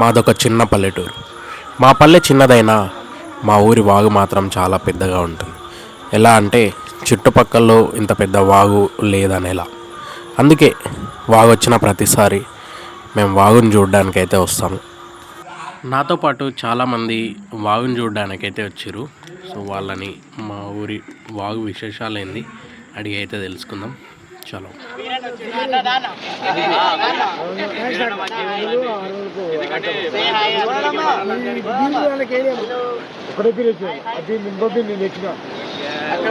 మాదొక చిన్న పల్లెటూరు. మా పల్లె చిన్నదైనా మా ఊరి వాగు మాత్రం చాలా పెద్దగా ఉంటుంది. ఎలా అంటే చుట్టుపక్కల్లో ఇంత పెద్ద వాగు లేదనేలా. అందుకే వాగు వచ్చిన ప్రతిసారి మేము వాగుని చూడడానికైతే వస్తాము. నాతో పాటు చాలామంది వాగుని చూడడానికైతే వచ్చారు. సో వాళ్ళని మా ఊరి వాగు విశేషాలు ఏంది అడిగి అయితే తెలుసుకుందాం. చలో. ఒకటే పిల్లలు వచ్చాడు అది ఇంకో పిల్లలు నేను ఎక్కిన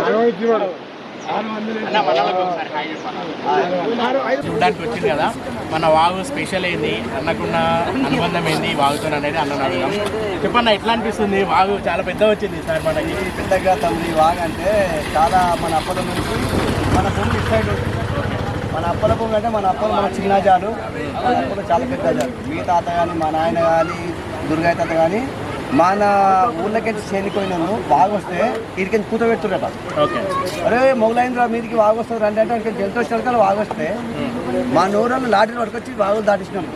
అరవై ఇచ్చినాడు చూడడానికి వచ్చింది కదా. మన వాగు స్పెషల్ ఏంది? అన్నకున్న అనుబంధం ఏంది? వాగుతో అనేది అన్న అడుగుదాం చెప్పన్న ఎట్లా అనిపిస్తుంది? వాగు చాలా పెద్ద వచ్చింది సార్ మనకి. పెద్దగా తండ్రి వాగ్ అంటే చాలా మన అప్పల నుంచి మన భూమి ఇటు సైడ్. మన అప్పల భూమి అంటే మన అప్పలు మన చిన్న జాలు మన అప్పలు చాలా పెద్ద జాలు మీ తాత కానీ మా నాయన కానీ దుర్గాయ తాత కానీ మన ఊళ్ళకి చేనిపోయినాను వాగు వస్తే కూతబెడుతుండట ఓకే. అరే మొగలైంద్ర మీదికి వాగు వస్తుంది రండి అంటే జంతు వచ్చిన వాగు వస్తే మా నూరలు లాటరీలు పట్టుకొచ్చి వాగులు దాటిస్తున్నాం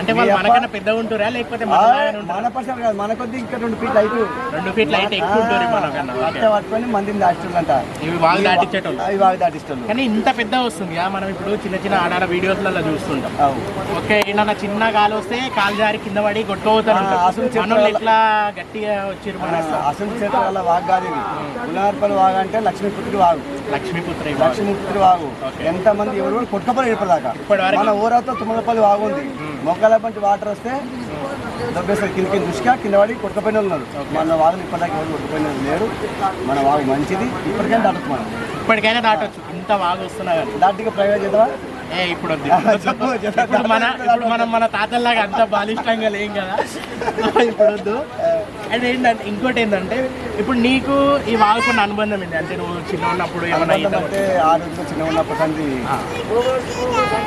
అంటే వాళ్ళు మనకన్నా పెద్దగా ఉంటురా? లేకపోతే ఉంటారా? మన పర్సెంట్ కాదు మన కొద్ది ఇంకా రెండు ఫీట్లు అయితే రెండు ఫీట్ల అయితే ఎక్కువ ఉంటుంది మనకన్నా పట్టుకొని మందిని దాటిస్తుందంట. ఇవి వాగు దాటించేటోళ్ళు అవి వాగు దాటిస్తుండ్రు. కానీ ఇంత పెద్ద వస్తుంది మనం ఇప్పుడు చిన్న చిన్న ఆడాడ వీడియోస్లలో చూస్తుంటాం. ఓకే ఏమన్నా చిన్న గాలి వస్తే కాలు జారి కింద పడి కొట్టుకోతారు అసలు ఎట్లా గట్టిగా వచ్చిర్రు మన అసలు? చేత వల్ల వాగు కాదు ఇది. పునర్పల్లి వాగు అంటే లక్ష్మీపుత్రి వాగు. లక్ష్మీపుత్ర. లక్ష్మీపుత్రి వాగు. ఎంత మంది ఎవరు కూడా కొట్టుకపోయి ఇప్పటిదాకా. మన ఊరతో తుమ్మలపల్లి వాగు ఉంది. మొక్కల పంచి వాటర్ వస్తే దొబ్బేస్తారు. కింద కింద దృష్టిగా కింద పడి కొట్టుకపోయిన వాళ్ళు ఉన్నారు. మన వాగులు ఇప్పటిదాకా ఎవరు కొట్టుకుపోయిన వాళ్ళు లేరు. మన వాగు మంచిది. ఇప్పటికైనా దాటుతుంది మనం. ఇప్పటికైనా దాటొచ్చు. ఇంత బాగా వస్తున్నా కానీ. దాటిగా ప్రైవేట్ చేద్దామా? ఏ ఇప్పుడు. ఇప్పుడు మన ఇప్పుడు మనం మన తాతల్లాగా అంత బాలిష్టంగా లేం కదా. ఇప్పుడు వద్దు. అండ్ ఏంటంటే ఇంకోటి ఏంటంటే ఇప్పుడు నీకు ఈ వాగుకున్న అనుబంధం ఏంటి? అంటే నువ్వు చిన్న ఉన్నప్పుడు ఏమైనా అంటే ఆ రోజుల్లో చిన్న ఉన్నప్పటి సంది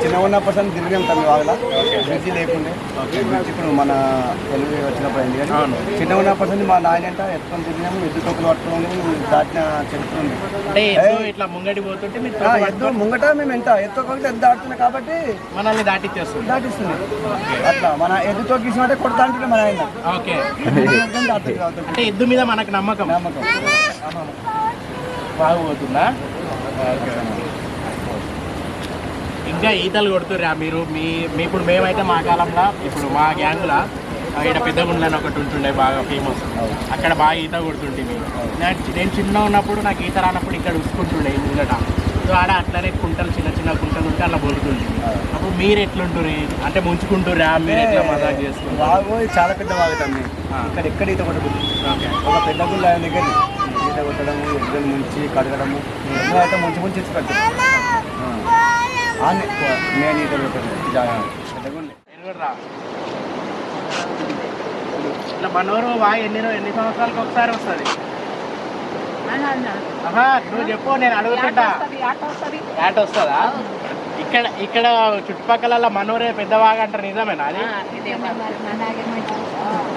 చిన్న ఉన్నప్పటి సంది తిరిగాం తన వాగులా బ్రిడ్జి లేకుండే. బ్రిడ్జి ఇప్పుడు మన తెలుగు వచ్చినప్పుడు అయింది కానీ. చిన్న ఉన్నప్పటి సంది మా నాయన అంట ఎత్తుకొని తిరిగినాము ఎద్దు తొక్కులు పట్టుకొని దాటిన ఎద్దు ఇట్లా ముంగడి పోతుంటే ఎద్దు ముంగట మేము ఎంత? ఎత్తు ఒకటి ఎద్దు దాటుతున్నాం కాబట్టి మనల్ని దాటిచ్చేస్తుంది. దాటిస్తుంది. అట్లా మన ఎద్దు తొక్కిసినట్టే కొడతా అంటే మన ఆయన ఓకే. అంటే ఎద్దు మీద మనకు నమ్మకం నమ్మకం. బాగుపోతుందా? ఓకే. ఇంకా ఈతలు కొడుతుర్రా మీరు. మీ మీ ఇప్పుడు మేమైతే మా కాలంలో ఇప్పుడు మా గ్యాంగ్లో ఇక్కడ పెద్దగుండ్లు అని ఒకటి ఉంటుండే బాగా ఫేమస్ అక్కడ బాగా ఈత కొడుతుంటే నేను నేను చిన్న ఉన్నప్పుడు నాకు ఈత రానప్పుడు ఇక్కడ ఉసుకుంటుండే సో ఆడ అట్లనే కుంటలు చిన్న చిన్న కుంటలు ఉంటే అలా బొలుతుంది. అప్పుడు మీరు ఎట్లుంటుర్రి? అంటే ముంచుకుంటుర్రా? మీరు ఎట్లా మజాక్ చేస్తున్నారు వాగు చాలా పెద్ద వాగు తమ్మి ఆ. ఇక్కడ ఎక్కడ ఈత కొట్టకూడదు ఓకే. ఒక పెద్ద గుళ్ళు దగ్గర ఈత కొట్టడము ఎద్దులు ముంచి కడగడము. అయితే ముంచి ముంచి ఇచ్చి నేను ఈత కొట్టడం. జాగా పెద్ద గుళ్ళు. ఇట్లా మనోరు వా ఎన్ని ఎన్ని సంవత్సరాలకు ఒకసారి వస్తుంది? నువ్వు చెప్పు నేను అడుగుతుంటా. యాట వస్తుందా? ఇక్కడ ఇక్కడ చుట్టుపక్కల మనోరే పెద్దవాగా అంటారు నిజమేనా అది?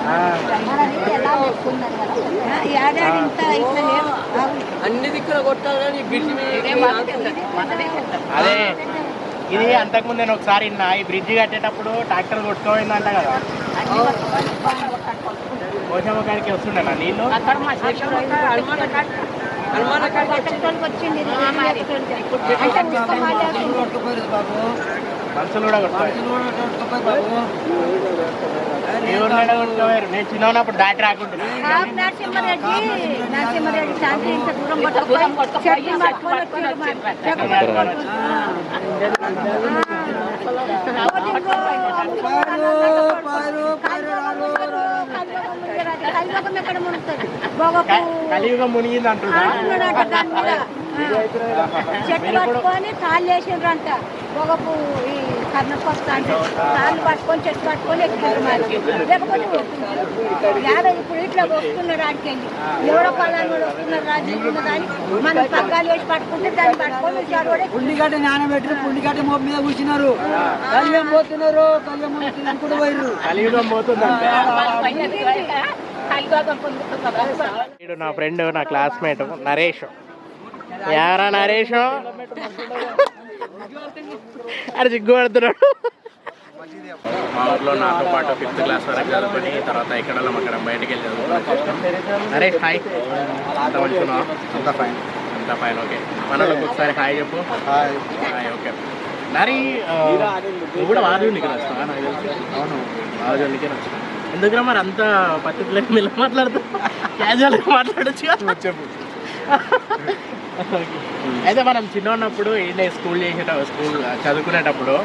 ఆ, అన్ని దిక్కులు కొట్టాలి బ్రిడ్జి అదే ఇది అంతకుముందు నేను ఒకసారి ఈ బ్రిడ్జి కట్టేటప్పుడు ట్రాక్టర్ కొట్టుకోపోయిందంట కదా. పోషమ్మ కాడికి వస్తుండేనా నీళ్ళు? హనుమాన్ మనుషులు కూడా కొట్టుకోవారు నేను చిన్న ఉన్నప్పుడు దాటి దూరం వచ్చారు కలిలోకం ఎక్కడ మునుగుతుంది బొగపు కలియుగం మునిగింది అంటున్నా ఆడుతున్నాడట దాని మీద. ఆ. చెట్టు పట్టుకొని కాళ్ళు వేసిండ్రంట బొగపు ఈ కర్ణపస్త అంటే కాళ్ళు పట్టుకొని చెట్టు పట్టుకొని ఎక్కిండ్రు మరి లేకపోతే యాడ ఇప్పుడు ఇట్లా వస్తున్నాడు ఆడికి వెళ్ళి ఎవడో పలానా వాడు వస్తున్నారు రాజీవ్ ఉన్నదని మనం పగ్గాలు వేసి పట్టుకుంటే దాన్ని పట్టుకొని వచ్చాడు వాడే పుల్లిగడ్డ నానబెట్టి పుల్లిగడ్డ మోపు మీద కూర్చున్నారు కళ్యాణ్ పోతున్నారు కళ్యాణ్ కూడా పోయిర్రు కలియుగం పోతుందంటే వీడు నా ఫ్రెండ్ నా క్లాస్మేట్ నరేష్. ఎవరా నరేష్? అరే సిగ్గుపడుతున్నాడు మా ఊర్లో నాతో పాటు ఫిఫ్త్ క్లాస్ వరకు చదువుకొని తర్వాత ఎక్కడ అక్కడ బయటకు వెళ్ళి చదువుకుని అరే హాయ్ అంత మంచిగా అంత ఫైన్ అంత ఫైన్ ఓకే మనలోకి ఒకసారి హాయ్ చెప్పు. హాయ్ హాయ్ ఓకే మరి ఆ, నువ్వు కూడా వాజునికి నచ్చుతావా నాకు తెలిసి. అవును. వాజునికి నచ్చుతా ఎందుకురా మరి అంత పర్టికులర్ మీద మాట్లాడుతూ క్యాజువల్గా మాట్లాడచ్చు చెప్పు. అయితే మనం చిన్న ఉన్నప్పుడు ఏంటంటే స్కూల్ చేసేటప్పుడు స్కూల్ చదువుకునేటప్పుడు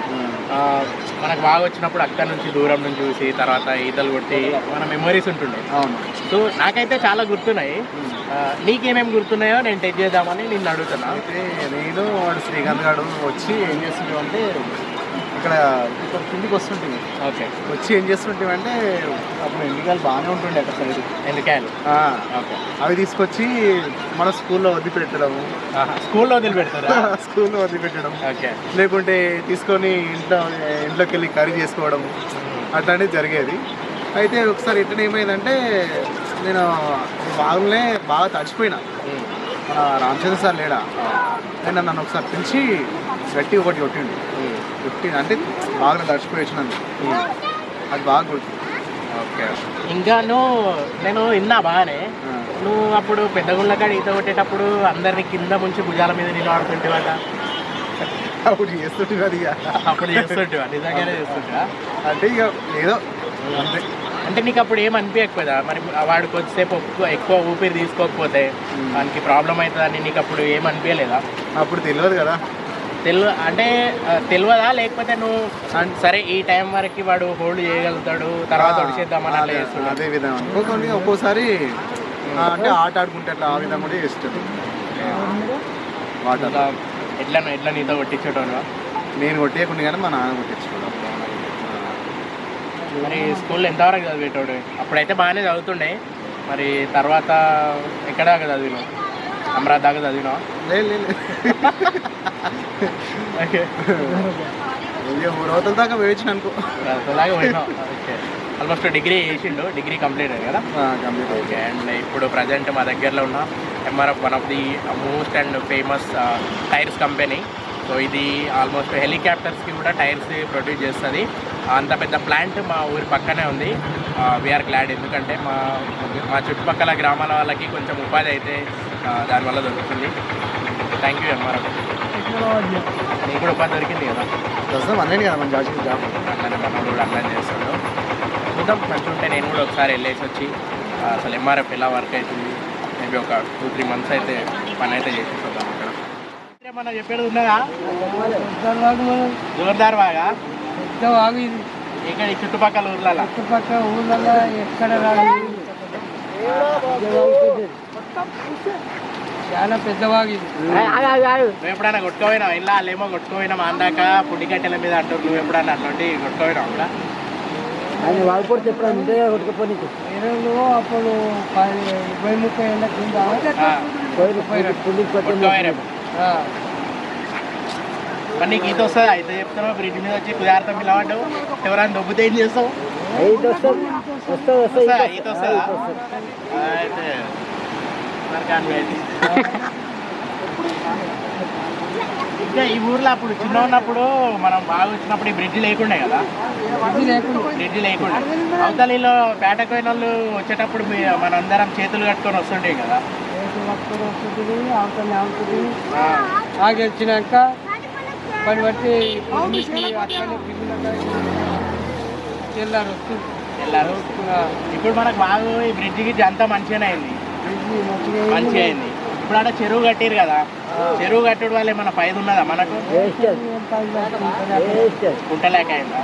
మనకు బాగా వచ్చినప్పుడు అక్కడ నుంచి దూరం నుంచి చూసి తర్వాత ఈతలు కొట్టి మన మెమరీస్ ఉంటుండే. అవును. సో నాకైతే చాలా గుర్తున్నాయి. నీకేమేమి గుర్తున్నాయో నేను టెక్ చేద్దామని నిన్ను అడుగుతున్నా. అయితే నేను వాడు శ్రీకాంత్ గారు వచ్చి ఏం చేస్తుంటాం అంటే ఇక్కడ ఇక్కడ కిందికి వస్తుంటుంది ఓకే. వచ్చి ఏం చేస్తుంటాం అంటే అప్పుడు ఎండికాయలు బాగానే ఉంటుండే అక్కడ సైడ్. ఎందుకాయలు ఆ, ఓకే. అవి తీసుకొచ్చి మన స్కూల్లో వదిలిపెట్టడము స్కూల్లో వదిలిపెడతారా? స్కూల్లో వదిలిపెట్టడం. ఓకే. లేకుంటే తీసుకొని ఇంట్లో ఇంట్లోకి వెళ్ళి కర్రీ చేసుకోవడం. అట్లాంటివి జరిగేది. అయితే ఒకసారి ఎట్లా ఏమైందంటే నేను బాగులే బాగా తడిచిపోయినా. మన రామచంద్ర సార్ లేడా? ఆయన నన్ను ఒకసారి పిలిచి గట్టి ఒకటి కొట్టిండు. కొట్టి అంటే బాగా తడిచిపోయి వచ్చినాను. అది బాగా గుర్తు. ఓకే. ఇంకా నువ్వు నేను విన్నా బాగానే. నువ్వు అప్పుడు పెద్ద గుళ్ళ కాడ ఈత కొట్టేటప్పుడు అందరిని కింద ముంచి భుజాల మీద నిలబడుతుంటేవాట అప్పుడు చేస్తుంటుంది అది ఇక. అప్పుడు చేస్తుంటేవా? నిజంగానే చేస్తుంటా అంటే ఇక ఏదో అంతే. అంటే నీకు అప్పుడు ఏం అనిపించకపోదా? మరి వాడు కొద్దిసేపు ఎక్కువ ఎక్కువ ఊపిరి తీసుకోకపోతే వానికి ప్రాబ్లం అవుతుందని నీకు అప్పుడు ఏం అనిపించలేదా? అప్పుడు తెలియదు కదా. తెలియ అంటే తెలియదా లేకపోతే నువ్వు సరే ఈ టైం వరకు వాడు హోల్డ్ చేయగలుగుతాడు తర్వాత ఒడిచేద్దామని అట్లా అదే- చేస్తున్నాడు అదే విధంగా. ఒక్కొక్కరిని ఒక్కోసారి అంటే ఆట ఆడుకుంటే అట్లా ఆ విధంగా కూడా వాటర్ ఎట్లా ఎట్లా నీతో కొట్టించేటోను నేను కొట్టేయకుండా కానీ మా నాన్న కొట్టించుకోవడం మరి స్కూల్లో ఎంతవరకు చదివేటోడు? అప్పుడైతే బాగానే చదువుతుండే. మరి తర్వాత ఎక్కడ చదివినావు? అమరావతి దాకా చదివినావు లేదు లేదు ఇక మూడు రోజుల దాకా వేయించిన అనుకో. దాకా పోయినావు. ఓకే ఆల్మోస్ట్ డిగ్రీ చేసిండు డిగ్రీ కంప్లీట్ అయ్యింది కదా? కంప్లీట్ ఓకే అండ్ ఇప్పుడు ప్రజెంట్ మా దగ్గరలో ఉన్న MRF one of the most and famous tyres company so ఇది ఆల్మోస్ట్ హెలికాప్టర్స్కి కూడా టైర్స్ ప్రొడ్యూస్ చేస్తుంది. అంత పెద్ద ప్లాంట్ మా ఊరి పక్కనే ఉంది. వీఆర్ గ్లాడ్ ఎందుకంటే మా మా చుట్టుపక్కల గ్రామాల వాళ్ళకి కొంచెం ఉపాధి అయితే దానివల్ల దొరుకుతుంది. థ్యాంక్ యూ ఎంఆర్ఎఫ్ నీకు కూడా ఉపాధి దొరికింది కదా? ప్రస్తుతం అన్నీ కదా మన జాతి జాబ్ అట్లనే మనం కూడా అట్లనే చేస్తాడు చూద్దాం మంచిగా ఉంటే నేను కూడా ఒకసారి వెళ్ళేసి వచ్చి అసలు ఎంఆర్ఎఫ్ ఎలా వర్క్ అవుతుంది. మేబీ ఒక టూ త్రీ మంత్స్ అయితే పని అయితే చేసి చూద్దాం అక్కడ. మనం చెప్పేది ఉన్నదా? జోర్దార్ బాగా వాగు? ఇది ఇక్కడ ఈ చుట్టుపక్కల ఊర్లలో? చుట్టుపక్కల ఊళ్ళలో ఎక్కడ రాదు చాలా పెద్ద వాగు ఇది నువ్వు ఎప్పుడైనా కొట్టుకోపోయినావు? ఇలా వాళ్ళేమో కొట్టుకోపోయినాం అందాక పుట్టి కట్టెల మీద అంటారు నువ్వు ఎప్పుడన్నా అట్లాంటి కొట్టుకోపోయినావు కూడా ఆయన వాగుపూడి చెప్పడం ఉంటే కొట్టుకుపోయి ఏదో అప్పుడు పది ఇరవై ముప్పై ఏళ్ళ కింద ఆ, కొట్టుకోపోయినాము ఆ, మరి నీకు ఈత వస్తుందా? అయితే చెప్తున్నావు? బ్రిడ్జ్ మీద వచ్చి కుదార్థం పిలవడ్డావు ఎవరైనా దొబ్బుతే ఏం చేస్తావు? వస్తుందా. ఈత వస్తుందా అయితే మరి కానీ అయితే. ఇంకా ఈ ఊర్లో అప్పుడు చిన్న ఉన్నప్పుడు మనం బాగా వచ్చినప్పుడు ఈ బ్రిడ్జ్ లేకుండే కదా? బ్రిడ్జ్ లేకుండా. అవతలిలో పేటకు పోయిన వాళ్ళు వచ్చేటప్పుడు మీ మనందరం చేతులు కట్టుకొని వస్తుండే కదా? వస్తుంది ఆగి వచ్చినాక పని బట్టి తెల్లారు వస్తుంది వెళ్ళారు. ఆ, ఇప్పుడు మనకు బాగా ఈ బ్రిడ్జికి అంతా మంచిగానే అయింది. మంచిగా అయింది. ఇప్పుడు చెరువు కట్టిరు కదా. చెరువు కట్టడం వల్ల ఏమైనా ఫైదా ఉన్నదా మనకు? కుంటలేక అయిందా?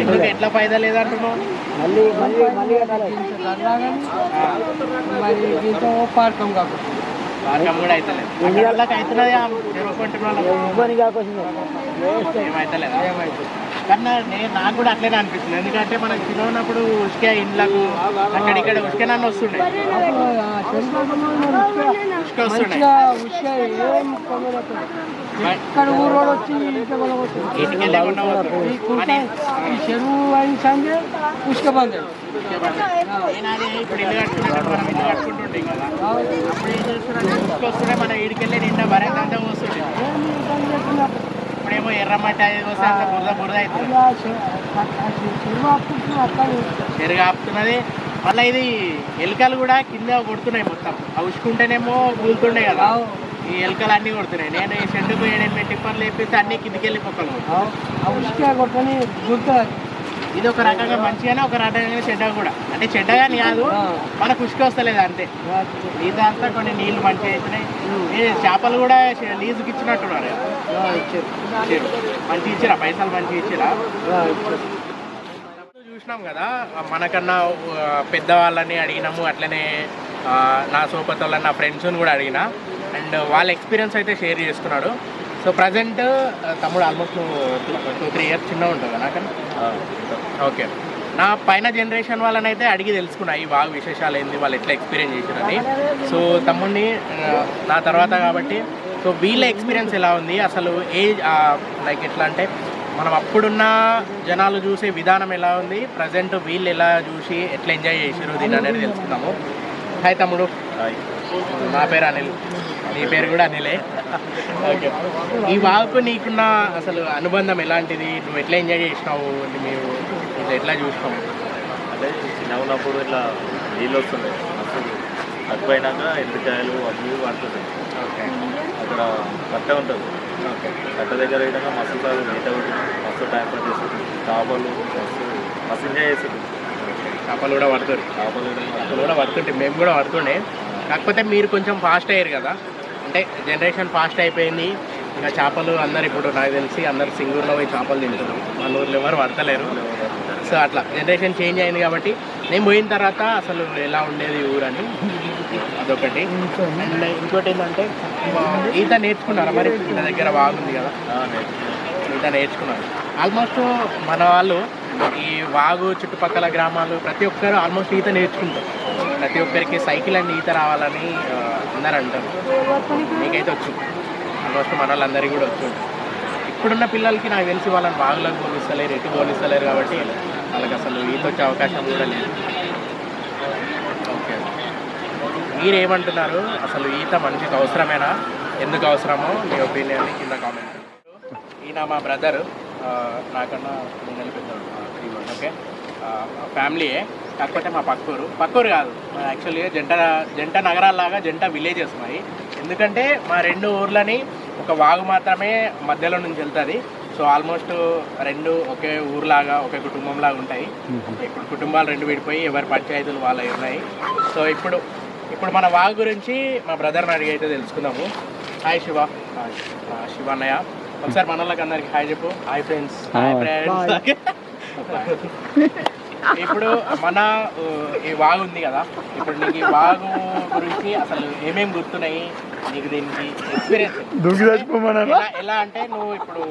ఎందుకు ఎట్లా ఫైదా లేదంటున్నావు? మళ్ళీ మళ్ళీ మళ్ళీ దీంతో కర్రాగానే మరి దీంతో పార్కం కాకుండా. కూడా అవుతలేదు అక్కడ వాళ్ళకి అవుతున్నది చెరువు కొట్టిన వాళ్ళకి? ఏమైతలేదా. కానీ నేను నాకు కూడా అట్లనే అనిపిస్తుంది. ఎందుకంటే మనకి చిన్నప్పుడు ఉసుకే ఇండ్లకు అక్కడిక్కడ ఉసుకే నన్ను వస్తుండే. ఉసుక వస్తుండే. చెరువు అయిన సందే ఉష్క బంద్. ఉసుకే అదే ఇప్పుడు ఇల్లు మనం ఇల్లు కట్టుకుంటుండే కదా అప్పుడు ఏం చేస్తున్నారంటే ఉసుక వస్తుండే మన ఇడికెళ్ళి నిండా బరెంత అంతా వస్తుండే ఇప్పుడేమో ఎర్రమట్టి అది వస్తే అంత బురద బురద అవుతుంది. చెరుగు ఆపుతున్నది మళ్ళీ ఇది ఎలుకలు కూడా కింద కొడుతున్నాయి మొత్తం. ఉసుకుంటేనేమో కూలుతున్నాయి కదా. ఈ ఎలుకలు అన్నీ కొడుతున్నాయి. నేను ఈ చెండుకు ఏడెనిమిది టిప్పర్లు వేపిస్తే అన్ని కిందికి వెళ్ళి పొక్కలు ఇది ఒక రకంగా మంచిగానే ఒక రకంగా చెడ్డ కూడా. అంటే చెడ్డగాని కాదు మనకు ఉసుక వస్తలేదు అంతే. అంతా కొన్ని నీళ్ళు మంచిగా అవుతున్నాయి చేపలు కూడా లీజుకి ఇచ్చినట్టున్నారు. ఇచ్చారు. ఇచ్చిరా. పైసలు ఇచ్చిరా? చూసినాం కదా మనకన్నా పెద్దవాళ్ళని అడిగినాము అట్లనే నా సోపతోళ్ళని నా ఫ్రెండ్స్ని కూడా అడిగిన. అండ్ వాళ్ళ ఎక్స్పీరియన్స్ అయితే షేర్ చేసుకున్నాడు సో ప్రజెంట్ తమ్ముడు ఆల్మోస్ట్ టూ త్రీ ఇయర్స్ చిన్న ఉంటుంది కదా నాకన్నా? ఓకే. నా పైన జనరేషన్ వాళ్ళని అయితే అడిగి తెలుసుకున్నా ఈ బాగా విశేషాలు ఏంది? వాళ్ళు ఎట్లా ఎక్స్పీరియన్స్ చేశారని. సో తమ్ముడిని నా తర్వాత కాబట్టి సో వీళ్ళ ఎక్స్పీరియన్స్ ఎలా ఉంది? అసలు ఏ లైక్ ఎట్లా అంటే మనం అప్పుడున్న జనాలు చూసే విధానం ఎలా ఉంది? ప్రజెంట్ వీళ్ళు ఎలా చూసి ఎట్లా ఎంజాయ్ చేసారు దీన్ని అనేది తెలుసుకుందాము. హాయ్ తమ్ముడు. నా పేరు అనిల్. నీ పేరు కూడా అనిలే. ఓకే. ఈ వాగుకు నీకున్న అసలు అనుబంధం ఎలాంటిది? నువ్వు ఎట్లా ఎంజాయ్ చేసినావు? మేము ఇట్లా ఎట్లా చూసినావు అంటే చిన్నగా ఉన్నప్పుడు ఇట్లా నీళ్ళు వస్తుండే. తక్కువైనాక ఎండుకాయలు అవి ఓకే. అక్కడ కట్ట ఉంటుంది. కట్ట దగ్గర విధంగా మస్తు సార్లు ఈత కొట్టి మస్తు టైం పాస్ చేస్తుంది. చేపలు మస్తు మస్తు ఎంజాయ్ చేస్తుంది. చేపలు కూడా పడుతుంది. చేపలు కూడా చేపలు కూడా పడుతుంటే మేము కూడా పడుతుండే. కాకపోతే మీరు కొంచెం ఫాస్ట్ అయ్యారు కదా. అంటే జనరేషన్ ఫాస్ట్ అయిపోయింది. ఇంకా చేపలు అందరు ఇప్పుడు నాకు తెలిసి అందరు సింగూరులో పోయి చేపలు తింటున్నారు. మన ఊర్లో ఎవరు పడతలేరు. సో అట్లా జనరేషన్ చేంజ్ అయింది కాబట్టి నేను పోయిన తర్వాత అసలు ఎలా ఉండేది ఊరని? అదొకటి. అండ్ ఇంకోటి ఏంటంటే ఈత నేర్చుకున్నారా మరి? ఈత దగ్గర బాగుంది కదా. ఈత నేర్చుకున్నారు ఆల్మోస్ట్ మన వాళ్ళు ఈ వాగు చుట్టుపక్కల గ్రామాలు ప్రతి ఒక్కరు ఆల్మోస్ట్ ఈత నేర్చుకుంటారు. ప్రతి ఒక్కరికి సైకిల్ అండ్ ఈత రావాలని అందరూ అంటారు. మీకైతే వచ్చు. ఆల్మోస్ట్ మన వాళ్ళందరికీ కూడా వచ్చు. ఇప్పుడున్న పిల్లలకి నాకు తెలిసి వాళ్ళని వాగులకు పోలిస్తలేరు ఎటు పోలిస్తలేరు కాబట్టి వాళ్ళకి అసలు ఈత వచ్చే అవకాశం కూడా లేదు. ఓకే. మీరేమంటున్నారు? అసలు ఈత మనిషికి అవసరమేనా? ఎందుకు అవసరమో మీ ఒపీనియన్ కింద కామెంట్ ఈయన మా బ్రదర్ నాకన్నా మూడు నెలలు పెద్దవాడు. ఓకే. ఫ్యామిలీయే కాకపోతే మా పక్కూరు. పక్కూరు కాదు యాక్చువల్గా జంట జంట నగరాల్లాగా జంట విలేజెస్ మావి ఎందుకంటే మా రెండు ఊర్లని ఒక వాగు మాత్రమే మధ్యలో నుంచి వెళ్తుంది. సో ఆల్మోస్ట్ రెండు ఒకే ఊర్లాగా ఒకే కుటుంబంలాగా ఉంటాయి. ఇప్పుడు కుటుంబాలు రెండు విడిపోయి ఎవరి పంచాయతీలు వాళ్ళ ఉన్నాయి. సో ఇప్పుడు ఇప్పుడు మన వాగు గురించి మా బ్రదర్ని అడిగి అయితే తెలుసుకుందాము. హాయ్ శివ. శివ అన్నయ్య. ఒకసారి మన వాళ్ళకి అందరికి హాయ్ చెప్పు. Hi friends. హాయ్. ఫ్రెండ్స్. ఇప్పుడు మన ఈ వాగు ఉంది కదా. ఇప్పుడు నీకు ఈ వాగు గురించి అసలు ఏమేమి గుర్తున్నాయి? నీకు దీనికి ఎక్స్పీరియన్స్ ఎలా అంటే నువ్వు ఇప్పుడు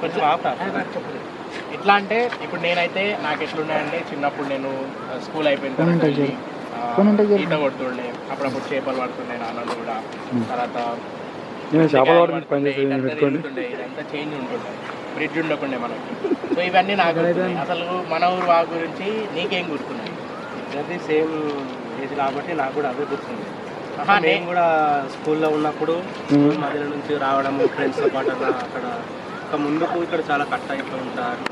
కొంచెం ఆపుతా. ఎట్లా అంటే ఇప్పుడు నేనైతే నాకు ఎట్లున్నాయంటే చిన్నప్పుడు నేను స్కూల్ అయిపోయిన తర్వాత ఈత కొడుతుండే. అప్పుడప్పుడు చేపలు పడుతుండే నాన్నలు కూడా. తర్వాత నేను చేపలు పడుతుంది పడుతుండే, పని చేసి ఇదంతా పెట్టుకోండి. తిరుగుతుండే, ఇదంతా చేంజ్ ఉంటుండే. బ్రిడ్జ్ ఉండకుండే మనకి. సో ఇవన్నీ నాకు. అసలు మన ఊరు వాగు గురించి నీకేం గుర్తున్నాయి? అది సేమ్ ఏజ్ కాబట్టి నాకు కూడా అదే గుర్తుంది ఆహా, నే- మేము కూడా స్కూల్లో ఉన్నప్పుడు మధ్యలో నుంచి రావడం ఫ్రెండ్స్తో పాటు అక్కడ ఇంకా ముందుకు ఇక్కడ చాలా కట్ట ఇట్లా ఉంటారు.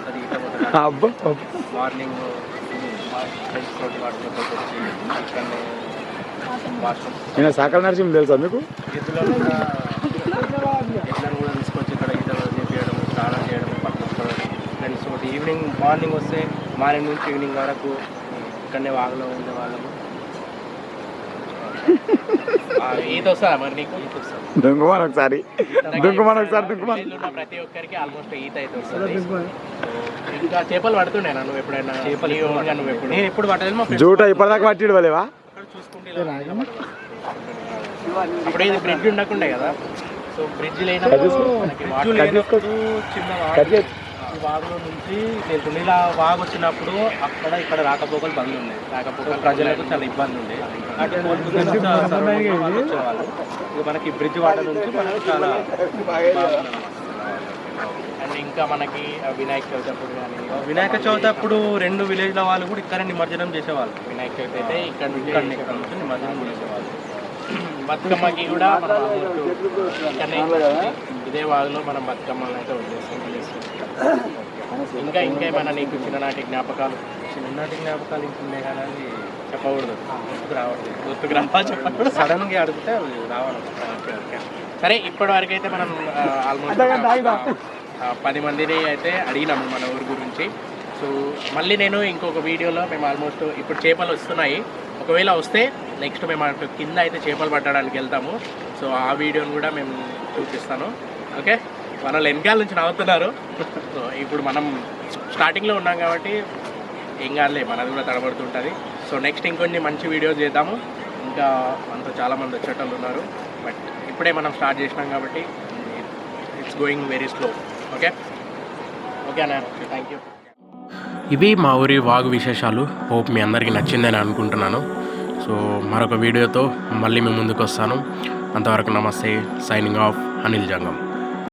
మార్నింగ్ నేను సాకల నరసింహ తెలుసా మీకు? కూడా ఎద్దులను కూడా తీసుకొచ్చి ఇక్కడ ఈత చేపించడం స్నానం చేయడం పట్టుకోవడం. ఫ్రెండ్స్ తోటి ఈవినింగ్ మార్నింగ్ వస్తే మార్నింగ్ నుంచి ఈవినింగ్ వరకు ఇక్కడనే వాగులో ఉండే వాళ్ళము. ఈత వస్తుందా మరి నీకు? ఈత వస్తుంది దుంగమాన్ ఒకసారి. దుంగమాన్ ఒకసారి దుంగమాన్ ప్రతి ఒక్కరికి ఆల్మోస్ట్ ఈత అయితే వస్తుంది. ఇంకా చేపలు పడుతుండే నువ్వు ఎప్పుడైనా? చేపలు నువ్వు ఎప్పుడు? నేను ఎప్పుడు పట్టలేదు మా జూట ఇప్పటిదాకా పట్టిడు వాళ్ళేవా చూసుకుంటే అప్పుడు ఇది బ్రిడ్జ్ ఉండకుండే కదా. సో బ్రిడ్జ్ లేనప్పుడు చిన్న ఈ వాగులో నుంచి తెలుసు ఇలా వాగు వచ్చినప్పుడు అక్కడ ఇక్కడ రాకపోకలు బంద్ ఉన్నాయి. రాకపోకలు ప్రజలకు చాలా ఇబ్బంది ఉండే. అటు వచ్చేవాళ్ళు. ఇక మనకి బ్రిడ్జ్ వాటర్ నుంచి మనకు చాలా. అండ్ ఇంకా మనకి వినాయక చవితి అప్పుడు కానీ వినాయక చవితి అప్పుడు రెండు విలేజ్ల వాళ్ళు కూడా ఇక్కడ నిమజ్జనం చేసేవాళ్ళు. వినాయక చవితి అయితే ఇక్కడ నుంచి ఇక్కడ నుంచి నిమజ్జనం చేసేవాళ్ళు. బతుకమ్మకి కూడా ఇదే వాగులో మనం బతుకమ్మలను అయితే వదిలేస్తాం వదిలేస్తాం. ఇంకా ఇంకా ఏమైనా నీకు చిన్ననాటి జ్ఞాపకాలు? చిన్ననాటి జ్ఞాపకాలు ఇంకున్నాయి కానీ అది చెప్పకూడదు గుర్తుకు రావట్లేదు గుర్తుకు రావా చెప్పండి సడన్గా అడిగితే అవి రావాలి. Okay okay. సరే ఇప్పటి వరకు అయితే మనం ఆల్మోస్ట్ పది మందిని అయితే అడిగినాము మన ఊరి గురించి. సో మళ్ళీ నేను ఇంకొక వీడియోలో మేము ఆల్మోస్ట్ ఇప్పుడు చేపలు వస్తున్నాయి. ఒకవేళ వస్తే నెక్స్ట్ మేము అటు కింద అయితే చేపలు పట్టడానికి వెళ్తాము. సో ఆ వీడియోని కూడా మేము చూపిస్తాను. ఓకే? వాళ్ళు వెనకాల నుంచి నవ్వుతున్నారు. సో ఇప్పుడు మనం స్టార్టింగ్లో ఉన్నాం కాబట్టి ఏం కాదులే మనది కూడా తడబడుతుంటుంది. సో నెక్స్ట్ ఇంకొన్ని మంచి వీడియోస్ చేద్దాము. ఇంకా మనతో చాలామంది వచ్చేటోళ్ళు ఉన్నారు. బట్ ఇప్పుడే మనం స్టార్ట్ చేసినాం కాబట్టి it's going very slow. Okay? Okay అన్న థ్యాంక్ యూ. ఇవి మా ఊరి వాగు విశేషాలు. హోప్ మీ అందరికీ నచ్చిందని అనుకుంటున్నాను. సో మరొక వీడియోతో మళ్ళీ మీ ముందుకు వస్తాను అంతవరకు నమస్తే. Signing off. అనిల్ జంగం.